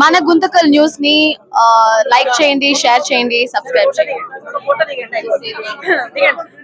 మన గుంతకల్ న్యూస్ ని ఆ, లైక్ చేయండి షేర్ చేయండి సబ్స్క్రైబ్ చేయండి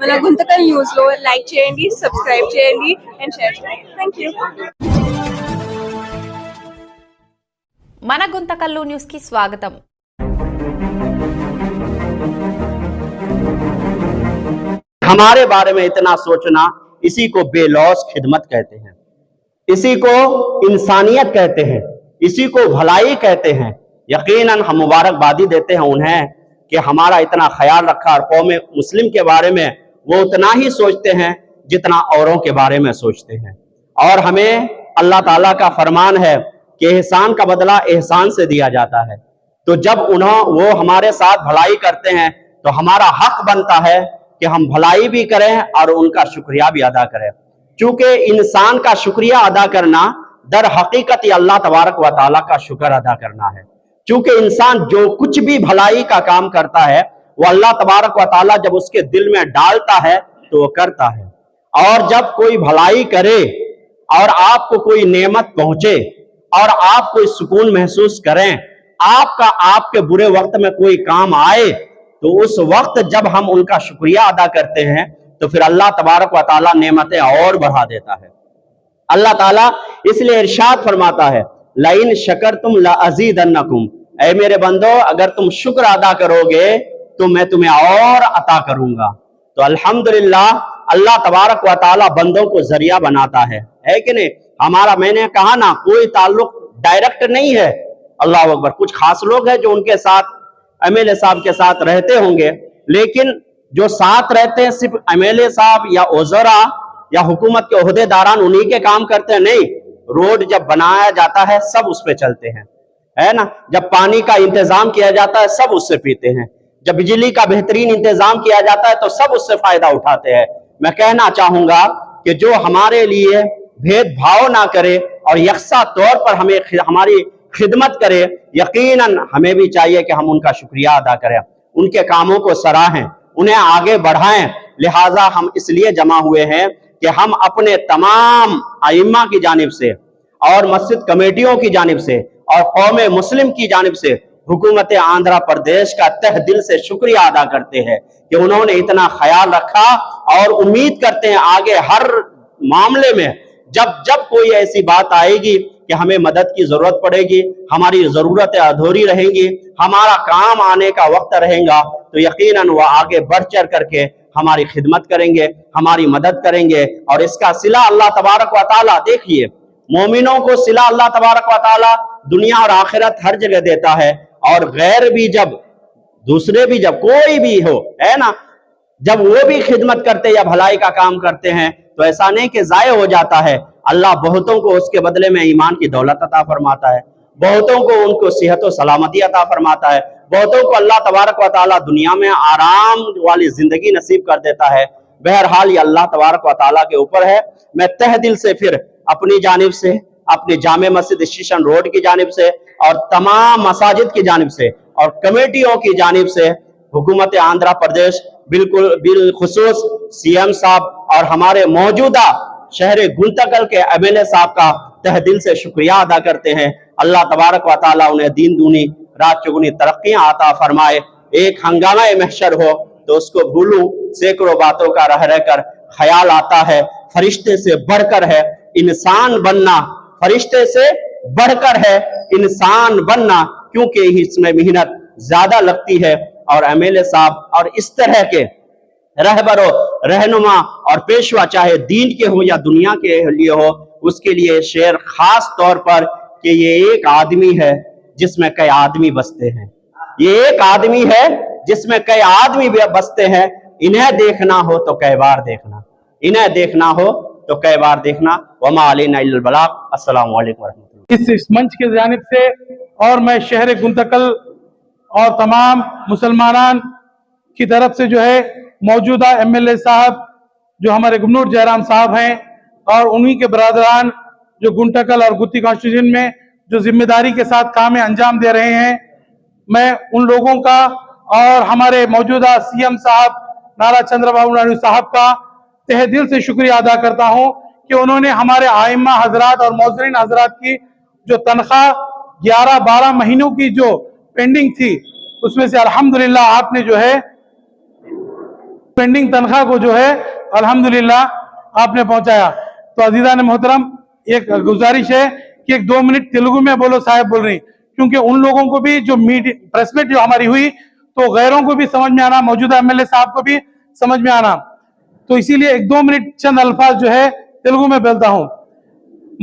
మన గుంతకల్ న్యూస్ లో లైక్ చేయండి సబ్స్క్రైబ్ చేయండి అండ్ షేర్ చేయండి థ్యాంక్ యూ మన గుంతకల్లు న్యూస్ కి స్వాగతం اسی کو بھلائی کہتے ہیں۔ یقیناً ہم مبارکبادی دیتے ہیں انہیں کہ ہمارا اتنا خیال رکھا اور قوم مسلم کے بارے میں وہ اتنا ہی سوچتے ہیں جتنا اوروں کے بارے میں سوچتے ہیں۔ اور ہمیں اللہ تعالیٰ کا فرمان ہے کہ احسان کا بدلہ احسان سے دیا جاتا ہے۔ تو جب انہوں وہ ہمارے ساتھ بھلائی کرتے ہیں تو ہمارا حق بنتا ہے کہ ہم بھلائی بھی کریں اور ان کا شکریہ بھی ادا کریں۔ چونکہ انسان کا شکریہ ادا کرنا در حقیقت یہ اللہ تبارک و تعالیٰ کا شکر ادا کرنا ہے۔ چونکہ انسان جو کچھ بھی بھلائی کا کام کرتا ہے، وہ اللہ تبارک و تعالیٰ جب اس کے دل میں ڈالتا ہے تو وہ کرتا ہے۔ اور جب کوئی بھلائی کرے اور آپ کو کوئی نعمت پہنچے اور آپ کو سکون محسوس کریں، آپ کا آپ کے برے وقت میں کوئی کام آئے تو اس وقت جب ہم ان کا شکریہ ادا کرتے ہیں تو پھر اللہ تبارک و تعالیٰ نعمتیں اور بڑھا دیتا ہے۔ اللہ تعالیٰ اس لیے ارشاد فرماتا ہے لائن شکر تم لازید اے میرے بندو، اگر تم شکر ادا کرو گے تو میں تمہیں اور عطا کروں گا۔ تو الحمدللہ، اللہ تبارک و تعالیٰ بندوں کو ذریعہ بناتا ہے۔ ہے کہ نہیں؟ ہمارا میں نے کہا نا، کوئی تعلق ڈائریکٹ نہیں ہے۔ اللہ اکبر، کچھ خاص لوگ ہیں جو ان کے ساتھ، ایم ایل اے صاحب کے ساتھ رہتے ہوں گے۔ لیکن جو ساتھ رہتے ہیں، صرف ایم ایل اے صاحب یا اوزرا یا حکومت کے عہدے داران انہی کے کام کرتے ہیں؟ نہیں، روڈ جب بنایا جاتا ہے، سب اس پہ چلتے ہیں۔ ہے نا؟ جب پانی کا انتظام کیا جاتا ہے، سب اس سے پیتے ہیں۔ جب بجلی کا بہترین انتظام کیا جاتا ہے، تو سب اس سے فائدہ اٹھاتے ہیں۔ میں کہنا چاہوں گا کہ جو ہمارے لیے بھید بھاؤ نہ کرے اور یکساں طور پر ہمیں ہماری خدمت کرے، یقیناً ہمیں بھی چاہیے کہ ہم ان کا شکریہ ادا کریں۔ ان کے کاموں کو سراہیں، انہیں آگے بڑھائیں۔ لہٰذا ہم اس لیے جمع ہوئے ہیں کہ ہم اپنے تمام ائمہ کی جانب سے اور مسجد کمیٹیوں کی جانب سے اور قوم مسلم کی جانب سے حکومت آندھرا پردیش کا تہ دل سے شکریہ ادا کرتے ہیں کہ انہوں نے اتنا خیال رکھا اور امید کرتے ہیں آگے ہر معاملے میں جب جب کوئی ایسی بات آئے گی کہ ہمیں مدد کی ضرورت پڑے گی، ہماری ضرورتیں ادھوری رہیں گی، ہمارا کام آنے کا وقت رہے گا، تو یقیناً وہ آگے بڑھ چڑھ کر کے ہماری خدمت کریں گے، ہماری مدد کریں گے۔ اور اس کا صلح اللہ تبارک و تعالیٰ، دیکھیے، مومنوں کو صلح اللہ تبارک و تعالیٰ دنیا اور آخرت ہر جگہ دیتا ہے۔ اور غیر بھی جب، دوسرے بھی جب کوئی بھی ہو، ہے نا؟ جب وہ بھی خدمت کرتے یا بھلائی کا کام کرتے ہیں، تو ایسا نہیں کہ ضائع ہو جاتا ہے۔ اللہ بہتوں کو اس کے بدلے میں ایمان کی دولت عطا فرماتا ہے۔ بہتوں کو ان کو صحت و سلامتی عطا فرماتا ہے، بہتوں کو اللہ تبارک و تعالیٰ دنیا میں آرام والی زندگی نصیب کر دیتا ہے۔ بہرحال یہ اللہ تبارک و تعالیٰ کے اوپر ہے۔ میں تہ دل سے پھر اپنی جانب سے، اپنی جامع مسجد اسٹیشن روڈ کی جانب سے اور تمام مساجد کی جانب سے اور کمیٹیوں کی جانب سے حکومت آندھرا پردیش بالکل بالخصوص سی ایم صاحب اور ہمارے موجودہ شہر گلتکل کے ایم ایل اے صاحب کا تہ دل سے شکریہ ادا کرتے ہیں۔ اللہ تبارک و تعالیٰ انہیں دین دونی، رات چگنی ترقیاں آتا فرمائے۔ ایک ہنگامہ محشر ہو تو اس کو بھولوں، سینکڑوں باتوں کا رہ رہ کر خیال آتا ہے۔ فرشتے سے بڑھ کر ہے۔ انسان بننا فرشتے سے بڑھ کر ہے۔ انسان بننا کیونکہ اس میں محنت زیادہ لگتی ہے۔ اور ایم ایل اے صاحب، اور اس طرح کے رہبر رہبروں رہنما اور پیشوا چاہے دین کے ہو یا دنیا کے لیے ہو، اس کے لیے شعر خاص طور پر کہ یہ ایک آدمی ہے جس میں کئی آدمی بستے ہیں۔ یہ ایک آدمی ہے جس میں کئی آدمی بستے ہیں۔ انہیں دیکھنا ہو تو کئی بار دیکھنا۔ انہیں دیکھنا ہو تو کئی بار دیکھنا۔ وما علینا البلاغ۔ السلام علیکم ورحمۃ اللہ۔ اس منچ کی جانب سے اور میں شہر گنتقل اور تمام مسلمانان کی طرف سے جو ہے موجودہ ایم ایل اے صاحب جو ہمارے گمنور جہرام صاحب ہیں اور انہی کے برادران جو گنٹکل اور گتی کانسٹیوشن میں جو ذمہ داری کے ساتھ کام انجام دے رہے ہیں، میں ان لوگوں کا اور ہمارے موجودہ سی ایم صاحب نارا چندر بابو نائڈو صاحب کا تہہ دل سے شکریہ ادا کرتا ہوں کہ انہوں نے ہمارے آئمہ حضرات اور موزرین حضرات کی جو تنخواہ گیارہ بارہ مہینوں کی جو پینڈنگ تھی، اس میں سے الحمدللہ آپ نے جو ہے پینڈنگ تنخواہ کو جو ہے الحمدللہ آپ نے پہنچایا۔ تو عزیزہ نے محترم ایک گزارش ہے کہ ایک دو منٹ تیلگو میں بولو صاحب بول رہی کیونکہ ان لوگوں کو بھی جو پریس میٹ جو ہماری ہوئی، تو غیروں کو بھی سمجھ میں آنا، موجودہ ایم ایل اے صاحب کو بھی سمجھ میں آنا۔ تو اسی لیے ایک دو منٹ چند الفاظ جو ہے تیلگو میں بولتا ہوں۔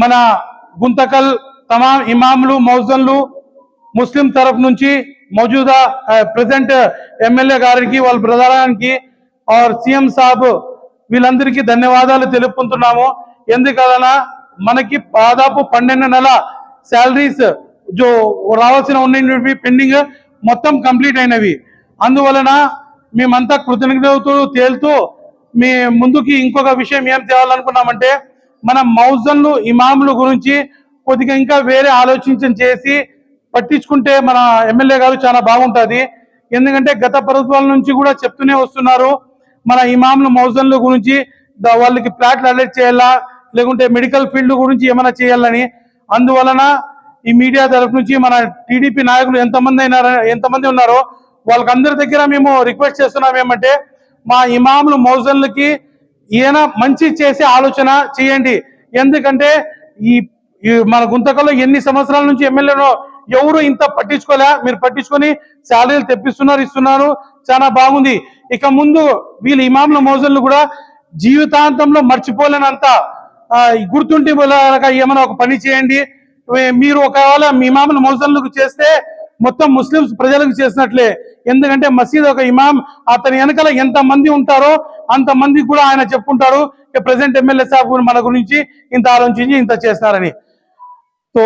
منا گنتکل تمام امامలు మౌజన్లు ముస్లిం తరఫు నుంచి మౌజూదా ప్రజెంట్ ఎమ్మెల్యే గారికి వాళ్ళ ప్రధానానికి ఆర్ సీఎం సాబ్ వీళ్ళందరికీ ధన్యవాదాలు తెలుపుకుంటున్నాము ఎందుకలనా మనకి దాదాపు పన్నెండు నెల శాలరీస్ జో రావాల్సిన ఉన్నవి పెండింగ్ మొత్తం కంప్లీట్ అయినవి. అందువలన మేమంతా కృతజ్ఞతలు తేలుతూ మీ ముందుకి ఇంకొక విషయం ఏం తేవాలనుకున్నామంటే మన మౌజన్లు ఇమాములు గురించి కొద్దిగా ఇంకా వేరే ఆలోచించం చేసి పట్టించుకుంటే మన ఎమ్మెల్యే గారు చాలా బాగుంటుంది. ఎందుకంటే గత ప్రభుత్వాల నుంచి కూడా చెప్తూనే వస్తున్నారు మన ఇమాములు మౌజన్ల గురించి వాళ్ళకి ప్లాట్లు అలర్ట్ చేయాలా లేకుంటే మెడికల్ ఫీల్డ్ గురించి ఏమైనా చేయాలని. అందువలన ఈ మీడియా తరఫు నుంచి మన టీడీపీ నాయకులు ఎంతమంది అయినారో ఎంతమంది ఉన్నారో వాళ్ళకందరి దగ్గర మేము రిక్వెస్ట్ చేస్తున్నాం ఏమంటే మా ఇమాములు మౌజన్లకి ఈయన మంచి చేసే ఆలోచన చేయండి. ఎందుకంటే ఈ మన గుంతకల్లో ఎన్ని సంవత్సరాల నుంచి ఎమ్మెల్యేలో ఎవరు ఇంత పట్టించుకోలే. మీరు పట్టించుకొని శాలరీలు తెప్పిస్తున్నారు ఇస్తున్నారు. చాలా బాగుంది. ఇక ముందు వీళ్ళు ఇమాముల మోజన్లు కూడా జీవితాంతంలో మర్చిపోలేనంత గుర్తుంటే ఏమైనా ఒక పని చేయండి. మీరు ఒకవేళ మీ మామూలు మోసన్లకు చేస్తే మొత్తం ముస్లిమ్స్ ప్రజలకు చేసినట్లే. ఎందుకంటే మసీద్ ఒక ఇమాం అతని వెనకాల ఎంత మంది ఉంటారో అంతమందికి కూడా ఆయన చెప్పుకుంటారు ప్రజెంట్ ఎమ్మెల్యే సాబ్ మన గురించి ఇంత ఆలోచించి ఇంత చేస్తారని. తో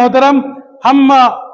మోహతరం. హమ్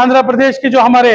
ఆంధ్రప్రదేశ్కి జో హే ఎమ్మెల్యే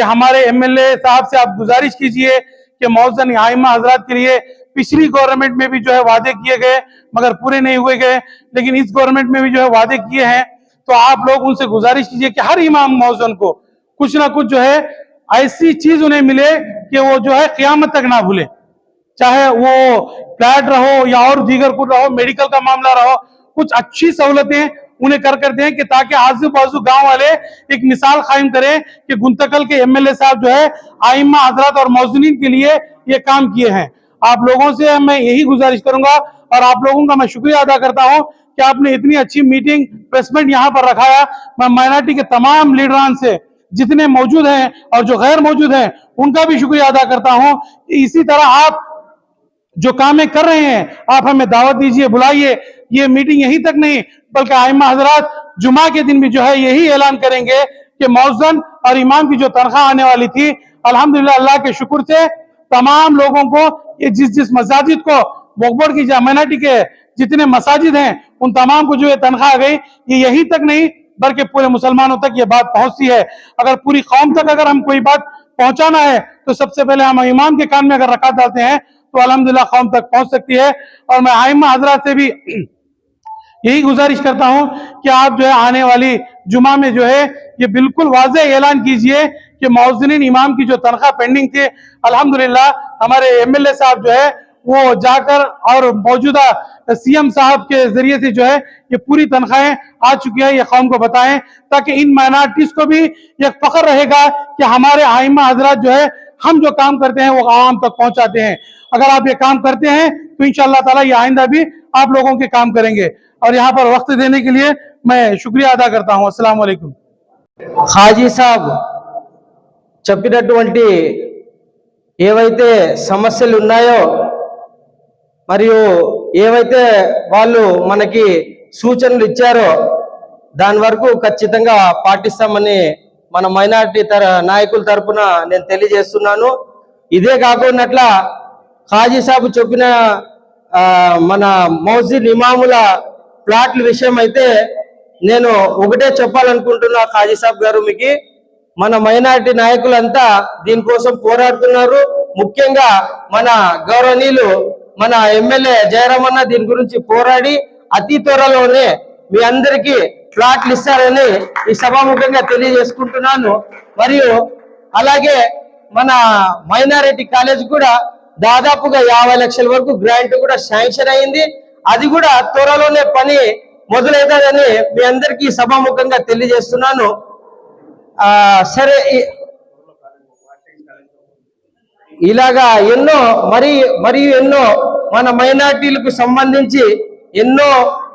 کہ ہمارے ایم ایل اے صاحب سے آپ گزارش کیجیے کہ موزن یائمہ حضرات کے لیے پچھلی گورنمنٹ میں بھی جو ہے وعدے کیے گئے، مگر پورے نہیں ہوئے گئے، لیکن اس گورنمنٹ میں بھی جو ہے وعدے کیے ہیں۔ تو آپ لوگ ان سے گزارش کیجیے کہ ہر امام موزن کو کچھ نہ کچھ جو ہے ایسی چیز انہیں ملے کہ وہ جو ہے قیامت تک نہ بھولے۔ چاہے وہ پلیٹ رہو یا اور دیگر کچھ رہو میڈیکل کا معاملہ رہو، کچھ اچھی سہولتیں انہیں کر کر دیں کہ تاکہ آزو بازو گاؤں والے ایک مثال قائم کریں کہ گنتکل کے ایم ایل اے صاحب جو ہے، آئمہ حضرات اور موزنین کے لیے یہ کام کیے ہیں۔ آپ لوگوں سے میں یہی گزارش کروں گا اور آپ لوگوں کا میں شکریہ ادا کرتا ہوں کہ آپ نے اتنی اچھی میٹنگ پریسمنٹ یہاں پر رکھایا۔ میں مائنارٹی کے تمام لیڈران سے جتنے موجود ہیں اور جو غیر موجود ہیں، ان کا بھی شکریہ ادا کرتا ہوں۔ اسی طرح آپ جو کامیں کر رہے ہیں، آپ ہمیں دعوت دیجیے، بلائیے، یہ میٹنگ یہیں تک نہیں، بلکہ آئمہ حضرات جمعہ کے دن بھی جو ہے یہی اعلان کریں گے کہ موزن اور امام کی جو تنخواہ آنے والی تھی، الحمدللہ اللہ کے شکر سے تمام لوگوں کو، یہ جس جس مساجد کو بوکبر کی جامناٹی کے جتنے مساجد ہیں، ان تمام کو جو یہ تنخواہ گئی، یہ یہی تک نہیں، بلکہ پورے مسلمانوں تک یہ بات پہنچتی ہے۔ اگر پوری قوم تک اگر ہم کوئی بات پہنچانا ہے، تو سب سے پہلے ہم امام کے کان میں اگر رکھا ڈالتے ہیں تو الحمدللہ قوم تک پہنچ سکتی ہے۔ اور میں آئمہ حضرات سے بھی یہی گزارش کرتا ہوں کہ آپ جو ہے آنے والی جمعہ میں جو ہے یہ بالکل واضح اعلان کیجیے کہ موزنین امام کی جو تنخواہ پینڈنگ تھی، الحمدللہ ہمارے ایم ایل اے صاحب جو ہے وہ جا کر اور موجودہ سی ایم صاحب کے ذریعے سے جو ہے یہ پوری تنخواہیں آ چکی ہیں، یہ قوم کو بتائیں تاکہ ان مائنارٹیز کو بھی یہ فخر رہے گا کہ ہمارے آئمہ حضرات جو ہے ہم جو کام کرتے ہیں وہ عوام تک پہنچاتے ہیں۔ اگر آپ یہ کام کرتے ہیں تو انشاءاللہ تعالی یہ آئندہ بھی آپ لوگوں کے کام کریں گے۔ اور یہاں پر وقت دینے کے لیے میں شکریہ ادا کرتا ہوں۔ السلام علیکم۔ خاجی صاحب చెప్పినటువంటి ఏవైతే సమస్యలు ఉన్నాయో మరియు ఏవైతే వాళ్ళు మనకి సూచనలు ఇచ్చారో దాని వరకు ఖచ్చితంగా పాటిస్తామని మన మైనార్టీ తర నాయకుల ఖాజీ సాబు చెప్పిన మన మౌజిద్ ఇమాముల ప్లాట్ల విషయం అయితే నేను ఒకటే చెప్పాలనుకుంటున్నా ఖాజీ సాబ్ గారు మీకు. మన మైనారిటీ నాయకులంతా దీనికోసం పోరాడుతున్నారు. ముఖ్యంగా మన గౌరవనీయులు మన ఎమ్మెల్యే జయరామన్న దీని గురించి పోరాడి అతి త్వరలోనే మీ అందరికీ ప్లాట్లు ఇస్తారని ఈ సభాముఖంగా తెలియజేసుకుంటున్నాను. మరియు అలాగే మన మైనారిటీ కాలేజ్ కూడా దాదాపుగా యాభై లక్షల వరకు గ్రాంట్ కూడా శాంక్షన్ అయింది. అది కూడా త్వరలోనే పని మొదలవుతుందని మీ అందరికీ సభాముఖంగా తెలియజేస్తున్నాను. ఆ సరే ఇలాగా ఎన్నో మరి మరియు ఎన్నో మన మైనార్టీలకు సంబంధించి ఎన్నో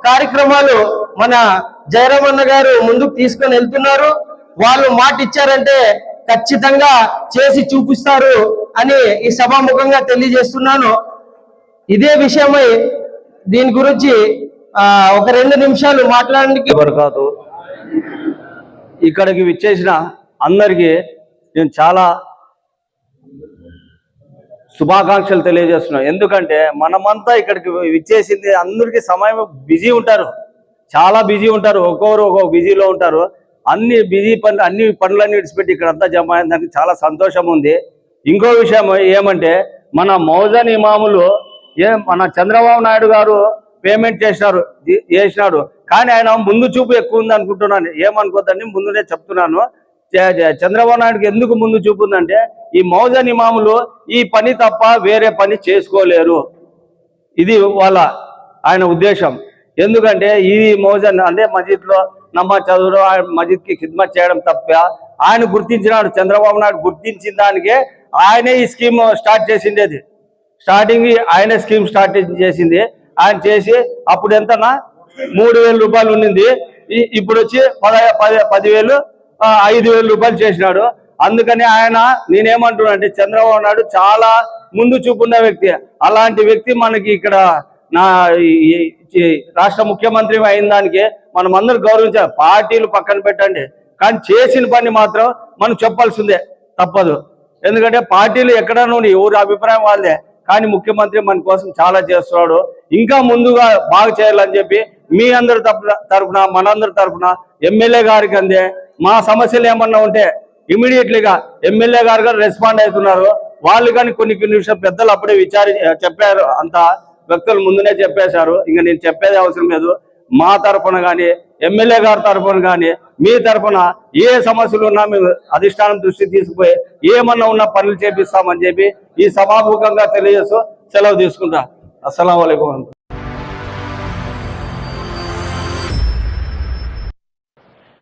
కార్యక్రమాలు మన జయరామన్న గారు ముందుకు తీసుకొని వెళ్తున్నారు. వాళ్ళు మాట ఇచ్చారంటే ఖచ్చితంగా చేసి చూపిస్తారు. అని ఈ సభాముఖంగా తెలియజేస్తున్నాను. ఇదే విషయమై దీని గురించి ఒక రెండు నిమిషాలు మాట్లాడడానికి వరకాతు ఇక్కడికి విచ్చేసిన అందరికీ నేను చాలా శుభాకాంక్షలు తెలియజేస్తున్నాను ఎందుకంటే మనమంతా ఇక్కడికి విచ్చేసింది అందరికీ సమయం బిజీ ఉంటారు. చాలా బిజీ ఉంటారు. ఒక్కొక్కరు ఒక్కొక్క బిజీలో ఉంటారు. అన్ని బిజీ పనులు అన్ని పనులన్నీ విడిచిపెట్టి ఇక్కడంతా జమ అయిందని చాలా సంతోషం ఉంది. ఇంకో విషయం ఏమంటే మన మౌజన్ ఇమాములు ఏ మన చంద్రబాబు నాయుడు గారు పేమెంట్ చేసినారు చేసినాడు. కానీ ఆయన ముందు చూపు ఎక్కువ ఉంది అనుకుంటున్నాను. ఏమనుకోద్దని ముందునే చెప్తున్నాను. చంద్రబాబు నాయుడుకి ఎందుకు ముందు చూపు ఉందంటే ఈ మౌజన్ ఇమాములు ఈ పని తప్ప వేరే పని చేసుకోలేరు. ఇది వాళ్ళ ఆయన ఉద్దేశం. ఎందుకంటే ఈ మౌజన్ అంటే మస్జిద్లో నమాజ్ చదువు మస్జిద్కి ఖిద్మత్ చేయడం తప్ప ఆయన గుర్తించినాడు చంద్రబాబు నాయుడు గుర్తించిన దానికే ఆయనే ఈ స్కీమ్ స్టార్ట్ చేసిండేది స్టార్టింగ్ ఆయనే స్కీమ్ స్టార్ట్ చేసింది. ఆయన చేసి అప్పుడు ఎంతనా మూడు వేల రూపాయలు ఉండింది ఇప్పుడు వచ్చి పద పది పదివేలు ఐదు వేల రూపాయలు చేసినాడు. అందుకని ఆయన నేనేమంటున్నా అంటే చంద్రబాబు నాయుడు చాలా ముందు చూపున్న వ్యక్తి. అలాంటి వ్యక్తి మనకి ఇక్కడ నా రాష్ట్ర ముఖ్యమంత్రి అయిన దానికి మనం అందరూ గౌరవించాలి. పార్టీలు పక్కన పెట్టండి. కానీ చేసిన పని మాత్రం మనం చెప్పాల్సిందే. తప్పదు. ఎందుకంటే పార్టీలు ఎక్కడ నుండి ఎవరి అభిప్రాయం వాళ్ళదే. కానీ ముఖ్యమంత్రి మన కోసం చాలా చేస్తున్నాడు. ఇంకా ముందుగా బాగా చేయాలని చెప్పి మీ అందరి తరపున మనందరి తరపున ఎమ్మెల్యే గారికి అందే. మా సమస్యలు ఏమన్నా ఉంటే ఇమీడియట్లీగా ఎమ్మెల్యే గారు కూడా రెస్పాండ్ అవుతున్నారు. వాళ్ళు కానీ కొన్ని కొన్ని విషయాలు పెద్దలు అప్పుడే విచారి చెప్పారు. అంత వ్యక్తులు ముందునే చెప్పేశారు. ఇంకా నేను చెప్పేది అవసరం లేదు. మా తరఫున కానీ ఎమ్మెల్యే గారి తరఫున కానీ మీ తరఫున ఏ సమస్యలు ఉన్నా మేము అధిష్టానం దృష్టి తీసుకుపోయి ఏమన్నా ఉన్నా పనులు చేపిస్తామని చెప్పి ఈ సభాముఖంగా తెలియజేస్తూ సెలవు తీసుకుంటా. అస్సలం